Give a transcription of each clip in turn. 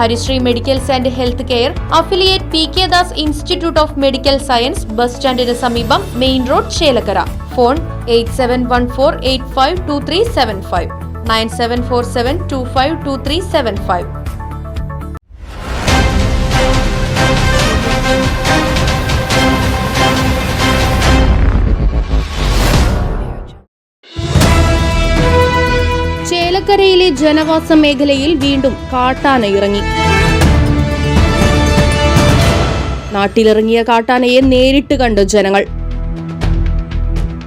Harishree medicals and health care affiliate P K Das institute of medical science bus സ്റ്റാൻഡിന് സമീപം main road Chelakkara. Phone eight seven one four eight five two three seven five. Nine seven four seven two five two three seven five. ചേലക്കരയിലെ ജനവാസ മേഖലയിൽ വീണ്ടും കാട്ടാന ഇറങ്ങി. നാട്ടിലിറങ്ങിയ കാട്ടാനയെ നേരിട്ട് കണ്ടു ജനങ്ങൾ.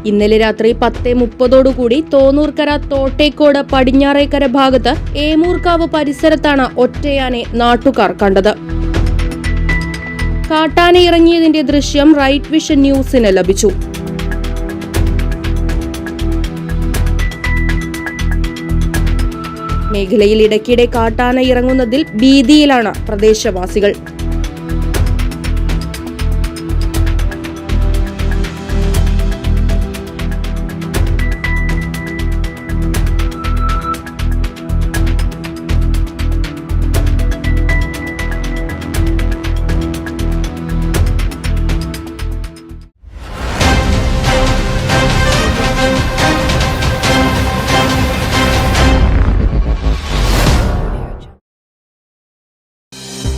ഇന്നലെ രാത്രി പത്ത് മുപ്പതോടുകൂടി തോന്നൂർക്കര തോട്ടേക്കോട് പടിഞ്ഞാറേക്കര ഭാഗത്ത് ഏമൂർക്കാവ് പരിസരത്താണ് ഒറ്റയാനെ നാട്ടുകാർ കണ്ടത്. കാട്ടാന ഇറങ്ങിയതിന്റെ ദൃശ്യം റൈറ്റ് വിഷൻ ന്യൂസിന് ലഭിച്ചു. മേഖലയിൽ ഇടയ്ക്കിടെ കാട്ടാന ഇറങ്ങുന്നതിൽ ഭീതിയിലാണ് പ്രദേശവാസികൾ.